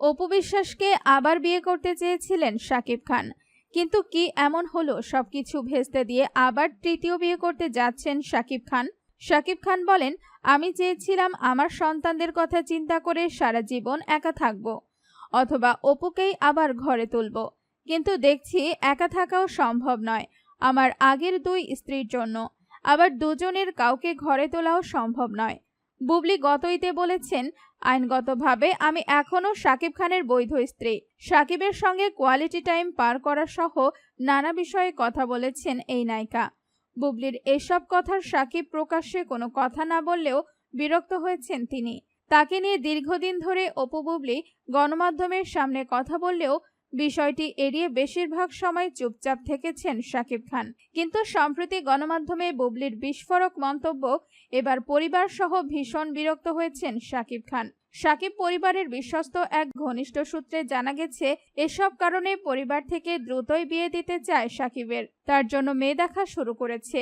অপু বিশ্বাসকে আবার বিয়ে করতে চেয়েছিলেন শাকিব খান। কিন্তু কি এমন হলো সবকিছু ভেস্তে দিয়ে আবার তৃতীয় বিয়ে করতে যাচ্ছেন শাকিব খান? শাকিব খান বলেন, আমি চেয়েছিলাম আমার সন্তানদের কথা চিন্তা করে সারা জীবন একা থাকব, অথবা অপুকেই আবার ঘরে তুলব। কিন্তু দেখছি একা থাকাও সম্ভব নয়, আমার আগের দুই স্ত্রীর জন্য। আবার দুজনের কাউকে ঘরে তোলাও সম্ভব নয়। বুবলি গতইতে বলেছেন, আইনগতভাবে আমি এখনও সাকিব খানের বৈধ স্ত্রী। সাকিবের সঙ্গে কোয়ালিটি টাইম পার করা সহ নানা বিষয়ে কথা বলেছেন এই নায়িকা। বুবলির এসব কথার সাকিব প্রকাশ্যে কোনো কথা না বললেও বিরক্ত হয়েছেন তিনি। তাকে নিয়ে দীর্ঘদিন ধরে অপু বুবলি গণমাধ্যমের সামনে কথা বললেও বিষয়টি এড়িয়ে বেশিরভাগ সময় চুপচাপ থেকেছেন শাকিব খান। কিন্তু সম্প্রতি গণমাধ্যমে বুবলির বিস্ফোরক মন্তব্য, এবার পরিবার সহ ভীষণ বিরক্ত হয়েছেন শাকিব খান। সাকিব পরিবারের বিশ্বস্ত এক ঘনিষ্ঠ সূত্রে জানা গেছে, এসব কারণে পরিবার থেকে দ্রুতই বিয়ে দিতে চায় সাকিবের তার জন্য মেয়ে দেখা শুরু করেছে।